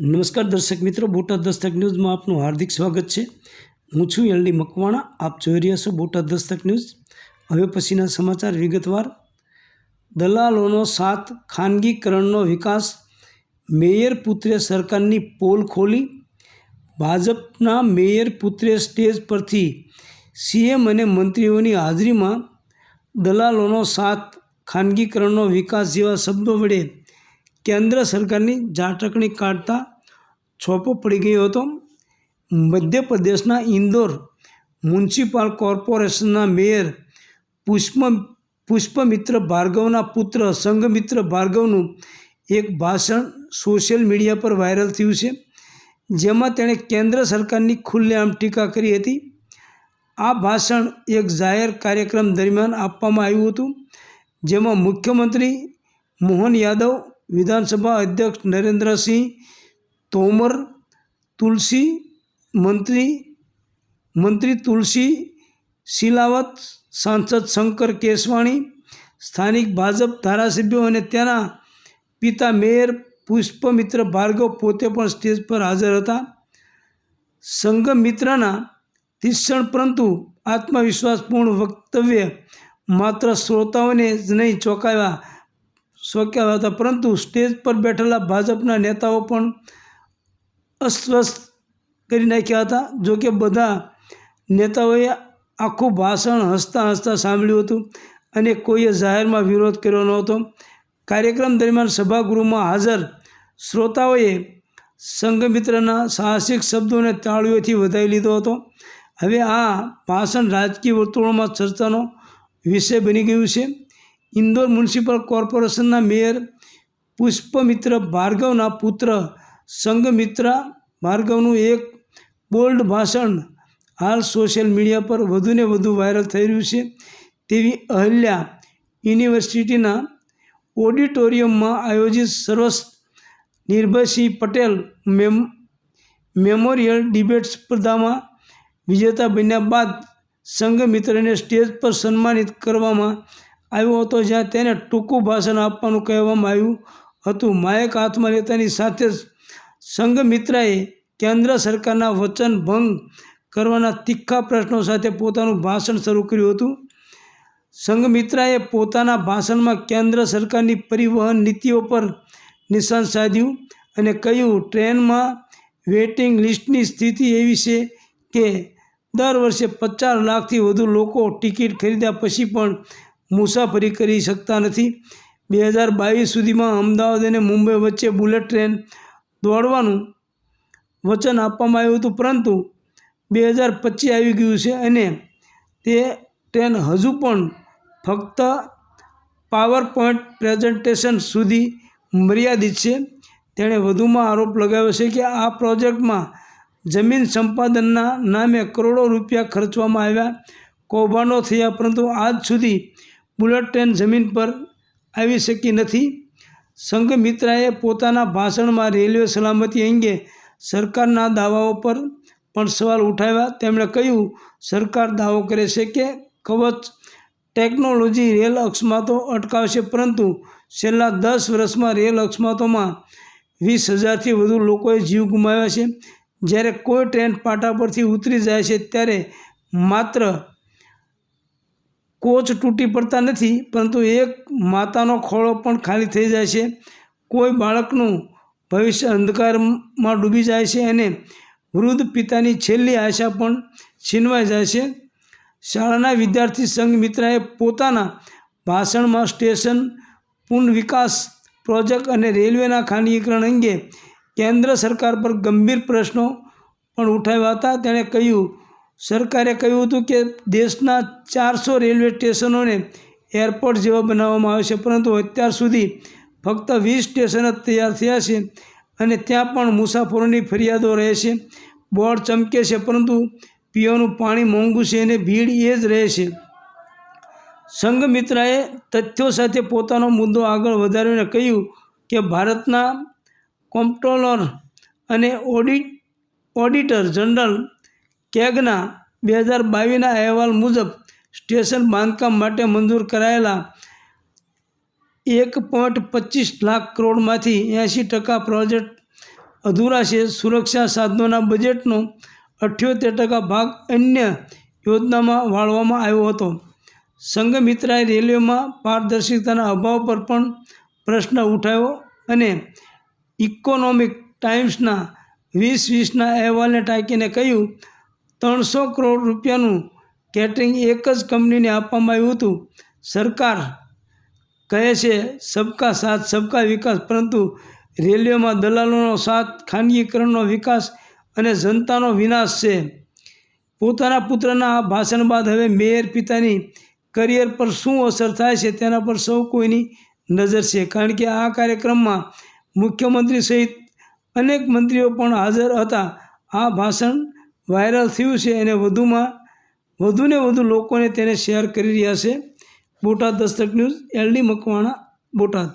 નમસ્કાર દર્શક મિત્રો, બોટાદ દસ્તક ન્યૂઝમાં આપનું હાર્દિક સ્વાગત છે. હું છું એલડી મકવાણા, આપ જોઈ રહ્યા છો બોટાદ દસ્તક ન્યૂઝ. હવે પછીના સમાચાર વિગતવાર. દલાલોનો સાથ, ખાનગીકરણનો વિકાસ, મેયર પુત્રે સરકારની પોલ ખોલી. ભાજપના મેયર પુત્રે સ્ટેજ પરથી સીએમ અને મંત્રીઓની હાજરીમાં દલાલોનો સાથ, ખાનગીકરણનો વિકાસ જેવા શબ્દો વડે કેન્દ્ર સરકારની ઝાટકણી કાઢતા છોપો પડી ગયો હતો. મધ્યપ્રદેશના ઇન્દોર મ્યુનિસિપલ કોર્પોરેશનના મેયર પુષ્પ, પુષ્પમિત્ર ભાર્ગવના પુત્ર, સંઘમિત્ર ભાર્ગવનું એક ભાષણ સોશિયલ મીડિયા પર વાયરલ થયું છે. જેમાં તેણે કેન્દ્ર સરકારની ખુલ્લેઆમ ટીકા કરી હતી. આ ભાષણ એક જાહેર કાર્યક્રમ દરમિયાન આપવામાં આવ્યું હતું, જેમાં મુખ્યમંત્રી મોહન યાદવ વિધાનસભા અધ્યક્ષ નરેન્દ્રસિંહ તોમર, તુલસી મંત્રી મંત્રી તુલસી સિલાવત સાંસદ શંકર કેસવાણી, સ્થાનિક ભાજપ ધારાસભ્યો અને તેના પિતા મેયર પુષ્પમિત્ર ભાર્ગવ પોતે પણ સ્ટેજ પર હાજર હતા. સંગમિત્રના તીક્ષ્ણ પરંતુ આત્મવિશ્વાસપૂર્ણ વક્તવ્ય માત્ર શ્રોતાઓને જ નહીં ચોંકાવ્યા ચોંકાવ્યા હતા, પરંતુ સ્ટેજ પર બેઠેલા ભાજપના નેતાઓ પણ અસ્વસ્થ કરી નાખ્યા હતા. જોકે બધા નેતાઓએ આખું ભાષણ હસતા હસતા સાંભળ્યું હતું અને કોઈએ જાહેરમાં વિરોધ કર્યો નહોતો. કાર્યક્રમ દરમિયાન સભાગૃહમાં હાજર શ્રોતાઓએ સંઘમિત્રના સાહસિક શબ્દોને તાળીઓથી વધાવી લીધો હતો. હવે આ ભાષણ રાજકીય વર્તુળોમાં ચર્ચાનો વિષય બની ગયું છે. ઇન્દોર મ્યુનિસિપલ કોર્પોરેશનના મેયર પુષ્પમિત્ર ભાર્ગવના પુત્ર સંઘમિત્રા ભાર્ગવનું એક બોલ્ડ ભાષણ હાલ સોશિયલ મીડિયા પર વધુને વધુ વાયરલ થઈ રહ્યું છે. તેવી અહલ્યા યુનિવર્સિટીના ઓડિટોરિયમમાં આયોજિત સર્વસ નિર્ભયસિંહ પટેલ મેમ, મેમોરિયલ ડિબેટ સ્પર્ધામાં વિજેતા બન્યા બાદ સંઘમિત્રને સ્ટેજ પર સન્માનિત કરવામાં આવ્યો હતો જ્યાં તેને ટૂંકું ભાષણ આપવાનું કહેવામાં આવ્યું હતું. માયક હાથમાં લેતાની સાથે જ સંઘમિત્રાએ કેન્દ્ર સરકારના વચન ભંગ કરવાના તીખા પ્રશ્નો સાથે પોતાનું ભાષણ શરૂ કર્યું હતું. સંઘમિત્રાએ પોતાના ભાષણમાં કેન્દ્ર સરકારની પરિવહન નીતિઓ પર નિશાન સાધ્યું અને કહ્યું, ટ્રેનમાં વેઇટિંગ લિસ્ટની સ્થિતિ એવી છે કે દર વર્ષે પચાસ લાખથી વધુ લોકો ટિકિટ ખરીદ્યા પછી પણ મુસાફરી કરી શકતા નથી. બે હજાર બાવીસ સુધીમાં અમદાવાદ અને મુંબઈ વચ્ચે બુલેટ ટ્રેન દોડવાનું વચન આપવામાં આવ્યું હતું, પરંતુ બે હજાર પચીસ આવી ગયું છે અને તે ટ્રેન હજુ પણ ફક્ત પાવર પોઈન્ટ પ્રેઝન્ટેશન સુધી મર્યાદિત છે. તેણે વધુમાં આરોપ લગાવ્યો છે કે આ પ્રોજેક્ટમાં જમીન સંપાદનના નામે કરોડો રૂપિયા ખર્ચવામાં આવ્યા. કૌભાંડો થયા, પરંતુ આજ સુધી બુલેટ ટ્રેન જમીન પર આવી શકી નથી. સંઘમિત્રાએ પોતાના ભાષણમાં રેલવે સલામતી અંગે સરકારના દાવાઓ પર પણ સવાલ ઉઠાવ્યા. તેમણે કહ્યું, સરકાર દાવો કરે છે કે કવચ ટેકનોલોજી રેલ અકસ્માતો અટકાવશે, પરંતુ છેલ્લા દસ વર્ષમાં રેલ અકસ્માતોમાં વીસ હજારથી વધુ લોકોએ જીવ ગુમાવ્યા છે. જ્યારે કોઈ ટ્રેન પાટા પરથી ઉતરી જાય છે, ત્યારે માત્ર કોચ તૂટી પડતા નથી, પરંતુ એક માતાનો ખોળો પણ ખાલી થઈ જાય છે. કોઈ બાળકનું ભવિષ્ય અંધકારમાં ડૂબી જાય છે અને વૃદ્ધ પિતાની છેલ્લી આશા પણ છીનવાઈ જાય છે. શાળાના વિદ્યાર્થી સંઘ મિત્રાએ પોતાના ભાષણમાં સ્ટેશન પુનઃવિકાસ પ્રોજેક્ટ અને રેલવેના ખાનગીકરણ અંગે કેન્દ્ર સરકાર પર ગંભીર પ્રશ્નો પણ ઉઠાવ્યા હતા. તેણે કહ્યું સરકારે કહ્યું હતું કે દેશના ચારસો રેલવે સ્ટેશનોને એરપોર્ટ જેવા બનાવવામાં આવે છે, પરંતુ અત્યાર સુધી ફક્ત વીસ સ્ટેશન જ તૈયાર થયા છે અને ત્યાં પણ મુસાફરોની ફરિયાદો રહે છે. બોર્ડ ચમકે છે, પરંતુ પીવાનું પાણી મોંઘું છે અને ભીડ એ જ રહે છે. સંઘમિત્રાએ તથ્યો સાથે પોતાનો મુદ્દો આગળ વધારીને કહ્યું કે ભારતના કોમ્પ્ટ્રોલર અને ઓડિટ, ઓડિટર જનરલ કેગના બે હજાર બાવીસના અહેવાલ મુજબ સ્ટેશન બાંધકામ માટે મંજૂર કરાયેલા એક પોઈન્ટ પચીસ લાખ કરોડમાંથી એંશી ટકા પ્રોજેક્ટ અધૂરા છે. સુરક્ષા સાધનોના બજેટનો અઠ્યોતેર ટકા ભાગ અન્ય યોજનામાં વાળવામાં આવ્યો હતો. સંઘમિત્રાએ રેલવેમાં પારદર્શિતાના અભાવ પર પણ પ્રશ્ન ઉઠાવ્યો અને ઇકોનોમિક ટાઈમ્સના વીસ વીસના અહેવાલને ટાંકીને કહ્યું ત્રણસો કરોડ રૂપિયાનું કેટરિંગ એક જ કંપનીને આપવામાં આવ્યું હતું. સરકાર કહે છે, સબકા સાથ, સબકા વિકાસ. પરંતુ રેલવેમાં દલાલોનો સાથ, ખાનગીકરણનો વિકાસ અને જનતાનો વિનાશ છે. પોતાના પુત્રના ભાષણ બાદ હવે મેયર પિતાની કરિયર પર શું અસર થાય છે તેના પર સૌ કોઈની નજર છે. કારણ કે આ કાર્યક્રમમાં મુખ્યમંત્રી સહિત અનેક મંત્રીઓ પણ હાજર હતા. આ ભાષણ વાયરલ થયું છે અને વધુમાં વધુને વધુ લોકોને તેને શેર કરી રહ્યા છે બોટાદ દસ્તક ન્યૂઝ, એલડી મકવાણા, બોટાદ.